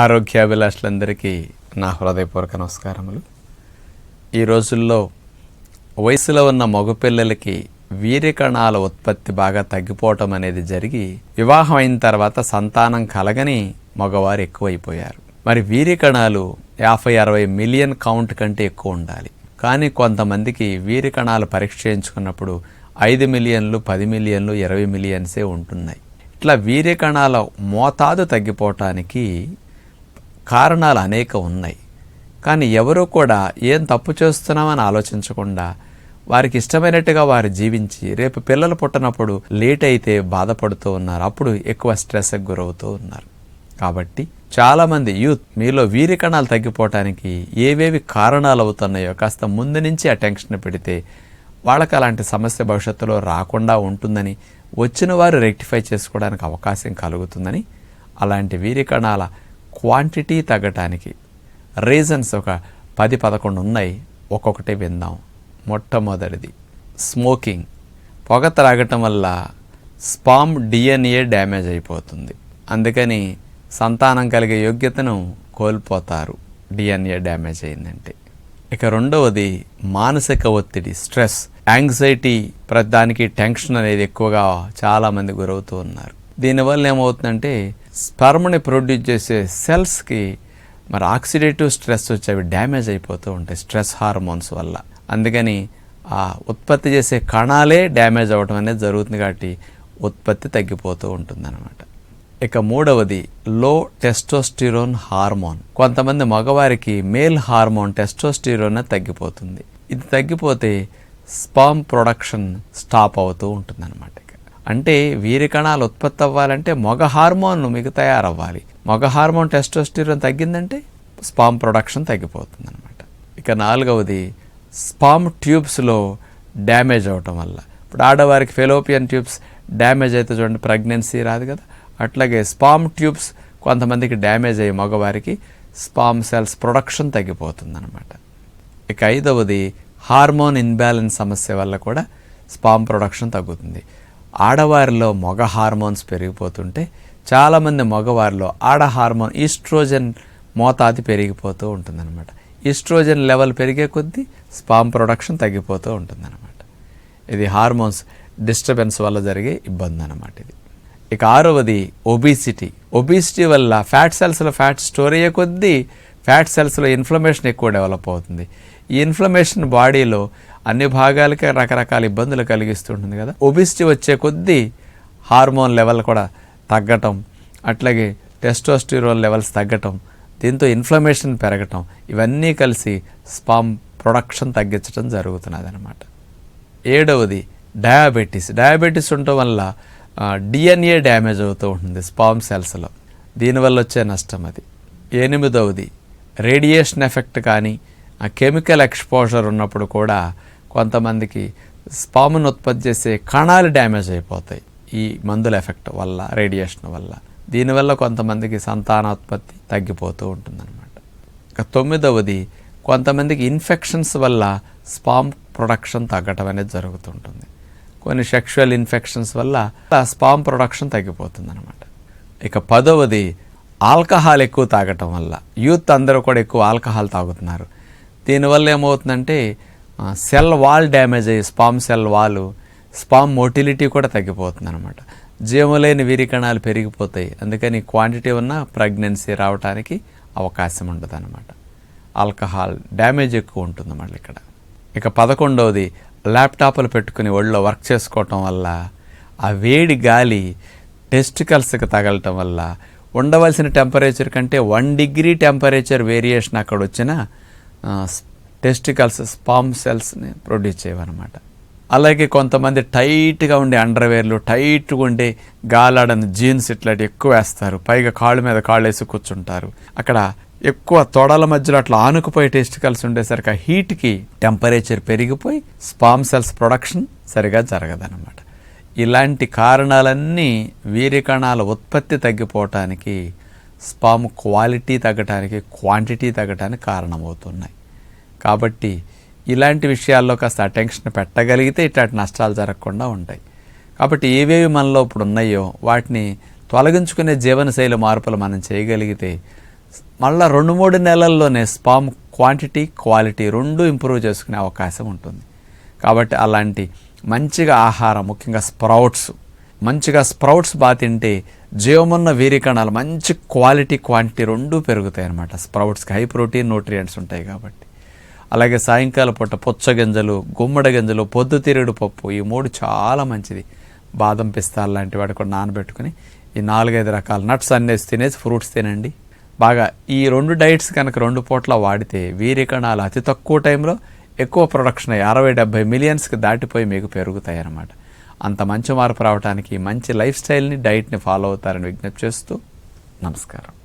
ఆరోగ్యాభిలాషులందరికీ నా హృదయపూర్వక నమస్కారములు. ఈ రోజుల్లో వయసులో ఉన్న మగపిల్లలకి వీర్యకణాల ఉత్పత్తి బాగా తగ్గిపోవటం అనేది జరిగి వివాహం అయిన తర్వాత సంతానం కలగని మగవారు ఎక్కువైపోయారు. మరి వీర్యకణాలు యాభై అరవై మిలియన్ కౌంట్ కంటే ఎక్కువ ఉండాలి. కానీ కొంతమందికి వీర్యకణాలు పరీక్ష చేయించుకున్నప్పుడు ఐదు మిలియన్లు పది మిలియన్లు ఇరవై మిలియన్సే ఉంటున్నాయి. ఇట్లా వీర్యకణాల మోతాదు తగ్గిపోవటానికి కారణాలు అనేక ఉన్నాయి. కానీ ఎవరూ కూడా ఏం తప్పు చేస్తున్నామని ఆలోచించకుండా వారికి ఇష్టమైనట్టుగా వారు జీవించి రేపు పిల్లలు పుట్టినప్పుడు లేట్ అయితే బాధపడుతూ ఉన్నారు. అప్పుడు ఎక్కువ స్ట్రెస్కి గురవుతూ ఉన్నారు. కాబట్టి చాలామంది యూత్ మీలో వీరి కణాలు తగ్గిపోవటానికి ఏవేవి కారణాలు అవుతున్నాయో కాస్త ముందు నుంచి అటెన్షన్ పెడితే వాళ్ళకి అలాంటి సమస్య భవిష్యత్తులో రాకుండా ఉంటుందని వచ్చిన వారు రెక్టిఫై చేసుకోవడానికి అవకాశం కలుగుతుందని అలాంటి వీరి కణాల క్వాంటిటీ తగ్గటానికి రీజన్స్ ఒక పది పదకొండు ఉన్నాయి. ఒక్కొక్కటి విందాం. మొట్టమొదటిది స్మోకింగ్. పొగ త్రాగటం వల్ల స్పామ్ డిఎన్ఏ డ్యామేజ్ అయిపోతుంది. అందుకని సంతానం కలిగే యోగ్యతను కోల్పోతారు. డిఎన్ఏ డ్యామేజ్ అయిందంటే. ఇక రెండవది మానసిక ఒత్తిడి స్ట్రెస్. యాంగ్జైటీ ప్రతిదానికి టెన్షన్ అనేది ఎక్కువగా చాలామంది గురవుతూ ఉన్నారు. దీనివల్ల ఏమవుతుందంటే స్పర్మ్ని ప్రొడ్యూస్ చేసే సెల్స్కి మరి ఆక్సిడేటివ్ స్ట్రెస్ వచ్చి అవి డ్యామేజ్ అయిపోతూ ఉంటాయి స్ట్రెస్ హార్మోన్స్ వల్ల. అందుకని ఆ ఉత్పత్తి చేసే కణాలే డ్యామేజ్ అవ్వడం అనేది జరుగుతుంది కాబట్టి ఉత్పత్తి తగ్గిపోతూ ఉంటుందన్నమాట. ఇక మూడవది లో టెస్టోస్టిరోన్ హార్మోన్ కొంతమంది మగవారికి మేల్ హార్మోన్ టెస్టోస్టిరోన్ తగ్గిపోతుంది. ఇది తగ్గిపోతే స్పామ్ ప్రొడక్షన్ స్టాప్ అవుతూ ఉంటుందన్నమాట. ఇక అంటే వీరి కణాలు ఉత్పత్తి అవ్వాలంటే మగ హార్మోన్లు మీకు తయారవ్వాలి. మగ హార్మోన్ టెస్టోస్టిరోన్ తగ్గిందంటే స్పామ్ ప్రొడక్షన్ తగ్గిపోతుంది అనమాట ఇక నాలుగవది స్పామ్ ట్యూబ్స్లో డ్యామేజ్ అవటం వల్ల. ఇప్పుడు ఆడవారికి ఫెలోపియన్ ట్యూబ్స్ డ్యామేజ్ అయితే చూడండి ప్రెగ్నెన్సీ రాదు కదా. అట్లాగే స్పామ్ ట్యూబ్స్ కొంతమందికి డ్యామేజ్ అయ్యి మగవారికి స్పామ్ సెల్స్ ప్రొడక్షన్ తగ్గిపోతుంది అనమాట ఇక ఐదవది హార్మోన్ ఇన్బ్యాలెన్స్ సమస్య వల్ల కూడా స్పామ్ ప్రొడక్షన్ తగ్గుతుంది. ఆడవారిలో మగ హార్మోన్స్ పెరిగిపోతుంటే చాలామంది మగవారిలో ఆడ హార్మోన్ ఈస్ట్రోజన్ మోతాది పెరిగిపోతూ ఉంటుందన్నమాట. ఈస్ట్రోజన్ లెవెల్ పెరిగే కొద్దీ స్పామ్ ప్రొడక్షన్ తగ్గిపోతూ ఉంటుందన్నమాట. ఇది హార్మోన్స్ డిస్టర్బెన్స్ వల్ల జరిగే ఇబ్బంది అన్నమాట ఇది. ఇక ఆరవది ఒబీసిటీ. ఒబీసిటీ వల్ల ఫ్యాట్ సెల్స్లో ఫ్యాట్ స్టోర్ అయ్యే కొద్దీ ఫ్యాట్ సెల్స్లో ఇన్ఫ్లమేషన్ ఎక్కువ డెవలప్ అవుతుంది. ఈ ఇన్ఫ్లమేషన్ బాడీలో అన్ని భాగాలకే రకరకాల ఇబ్బందులు కలిగిస్తుంటుంది కదా. ఒబిసిటీ వచ్చే కొద్దీ హార్మోన్ లెవెల్ కూడా తగ్గటం అట్లాగే టెస్టోస్టిరోన్ లెవెల్స్ తగ్గటం దీంతో ఇన్ఫ్లమేషన్ పెరగటం ఇవన్నీ కలిసి స్పామ్ ప్రొడక్షన్ తగ్గించడం జరుగుతున్నది అనమాట ఏడవది డయాబెటీస్. డయాబెటీస్ ఉండటం వల్ల డిఎన్ఏ డ్యామేజ్ అవుతూ ఉంటుంది స్పామ్ సెల్స్లో. దీనివల్ల వచ్చే నష్టం అది. ఎనిమిదవది రేడియేషన్ ఎఫెక్ట్ కానీ ఆ కెమికల్ ఎక్స్పోజర్ ఉన్నప్పుడు కూడా కొంతమందికి స్పామును ఉత్పత్తి చేసే కణాలు డ్యామేజ్ అయిపోతాయి. ఈ మందుల ఎఫెక్ట్ వల్ల రేడియేషన్ వల్ల. దీనివల్ల కొంతమందికి సంతానోత్పత్తి తగ్గిపోతూ ఉంటుందన్నమాట. ఇక తొమ్మిదవది కొంతమందికి ఇన్ఫెక్షన్స్ వల్ల స్పామ్ ప్రొడక్షన్ తగ్గటం అనేది జరుగుతుంటుంది. కొన్ని సెక్షువల్ ఇన్ఫెక్షన్స్ వల్ల స్పామ్ ప్రొడక్షన్ తగ్గిపోతుందన్నమాట. ఇక పదవది ఆల్కహాల్ ఎక్కువ తాగటం వల్ల. యూత్ అందరూ కూడా ఎక్కువ ఆల్కహాల్ తాగుతున్నారు. దీనివల్ల ఏమవుతుందంటే సెల్ వాల్ డ్యామేజ్ అయ్యి sperm cell wall sperm motility కూడా తగ్గిపోతుంది అనమాట జీవలేని వీరికణాలు పెరిగిపోతాయి. అందుకని క్వాంటిటీ ఉన్న ప్రెగ్నెన్సీ రావడానికి అవకాశం ఉండదు అనమాట ఆల్కహాల్ డ్యామేజ్ ఎక్కువ ఉంటుంది మళ్ళీ ఇక్కడ. ఇక పదకొండవది ల్యాప్టాప్లు పెట్టుకుని ఒళ్ళో వర్క్ చేసుకోవటం వల్ల ఆ వేడి గాలి టెస్టికల్స్కి తగలటం వల్ల ఉండవలసిన టెంపరేచర్ కంటే వన్ డిగ్రీ టెంపరేచర్ వేరియేషన్ అక్కడ వచ్చిన టెస్టికల్స్ స్పామ్ సెల్స్ని ప్రొడ్యూస్ చేయవన్నమాట. అలాగే కొంతమంది టైట్గా ఉండే అండర్వేర్లు టైట్గా ఉండే గాలాడని జీన్స్ ఇట్లాంటి ఎక్కువ వేస్తారు. పైగా కాళ్ళ మీద కాళ్ళు వేసి కూర్చుంటారు. అక్కడ ఎక్కువ తొడల మధ్యలో అట్లా ఆనుకుపోయి టెస్టికల్స్ ఉండేసరికి ఆ హీట్కి టెంపరేచర్ పెరిగిపోయి స్పామ్ సెల్స్ ప్రొడక్షన్ సరిగా జరగదనమాట ఇలాంటి కారణాలన్నీ వీరికణాల ఉత్పత్తి తగ్గిపోవటానికి స్పామ్ క్వాలిటీ తగ్గటానికి క్వాంటిటీ తగ్గటానికి కారణమవుతున్నాయి. కాబట్టి ఇలాంటి విషయాల్లో కాస్త అటెన్షన్ పెట్టగలిగితే ఇట్లాంటి నష్టాలు జరగకుండా ఉంటాయి. కాబట్టి ఏవేవి మనలో ఇప్పుడు ఉన్నాయో వాటిని తొలగించుకునే జీవనశైలి మార్పులు మనం చేయగలిగితే మళ్ళీ రెండు మూడు నెలల్లోనే స్పామ్ క్వాంటిటీ క్వాలిటీ రెండు ఇంప్రూవ్ చేసుకునే అవకాశం ఉంటుంది. కాబట్టి అలాంటి మంచిగా ఆహారం ముఖ్యంగా స్ప్రౌట్స్ మంచిగా స్ప్రౌట్స్ బాగా తింటే జీవమున్న వీరికణాలు మంచి క్వాలిటీ క్వాంటిటీ రెండూ పెరుగుతాయి అన్నమాట. స్ప్రౌట్స్కి హై ప్రోటీన్ న్యూట్రియంట్స్ ఉంటాయి కాబట్టి. అలాగే సాయంకాల పూట పుచ్చగింజలు గుమ్మడి గింజలు పొద్దుతిరుగుడు పప్పు ఈ మూడు చాలా మంచిది. బాదం పిస్తాలు లాంటి వాటి కూడా నానబెట్టుకుని ఈ నాలుగైదు రకాల నట్స్ అన్నేసి తినేసి ఫ్రూట్స్ తినండి. బాగా ఈ రెండు డైట్స్ కనుక రెండు పూట్ల వాడితే వీరి కణాలు అతి తక్కువ టైంలో ఎక్కువ ప్రొడక్షన్ అయ్యి అరవై డెబ్బై మిలియన్స్కి దాటిపోయి మీకు పెరుగుతాయి అన్నమాట. అంత మంచి మార్పు రావడానికి మంచి లైఫ్ స్టైల్ని డైట్ని ఫాలో అవుతారని విజ్ఞప్తి చేస్తూ నమస్కారం.